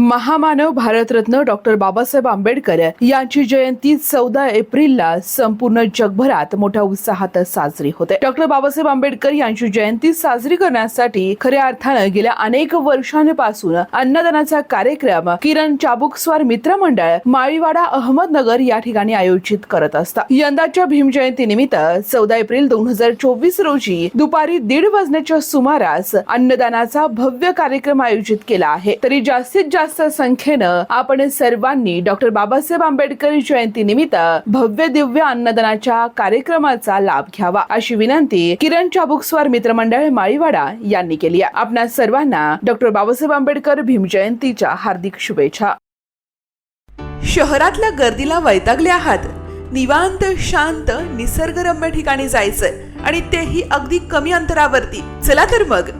महामानव भारतरत्न डॉक्टर बाबासाहेब आंबेडकर यांची जयंती चौदा एप्रिलला संपूर्ण जगभरात मोठ्या उत्साहात साजरी होते. डॉक्टर बाबासाहेब आंबेडकर यांची जयंती साजरी करण्यासाठी खऱ्या अर्थानं गेल्या अनेक वर्षांपासून अन्नदानाचा कार्यक्रम किरण चाबुकस्वार मित्र मंडळ माळीवाडा अहमदनगर या ठिकाणी आयोजित करत असतात. यंदाच्या भीम जयंती निमित्त चौदा एप्रिल दोन हजार चोवीस रोजी दुपारी दीड वाजण्याच्या सुमारास अन्नदानाचा भव्य कार्यक्रम आयोजित केला आहे. तरी जास्तीत जास्त संख्येनं आपण सर्वांनी डॉक्टर बाबासाहेब आंबेडकर जयंती निमित्त भव्य दिव्य अन्नदानाच्या कार्यक्रमाचा लाभ घ्यावा अशी विनंती किरण चाबुकस्वार मित्रमंडळ माळीवाडा यांनी केली आहे. सर्वांना डॉक्टर बाबासाहेब आंबेडकर भीम जयंतीच्या हार्दिक शुभेच्छा. शहरातल्या गर्दीला वैतागले आहात. निवांत शांत निसर्गरम्य ठिकाणी जायचं आणि तेही अगदी कमी अंतरावरती. चला तर मग.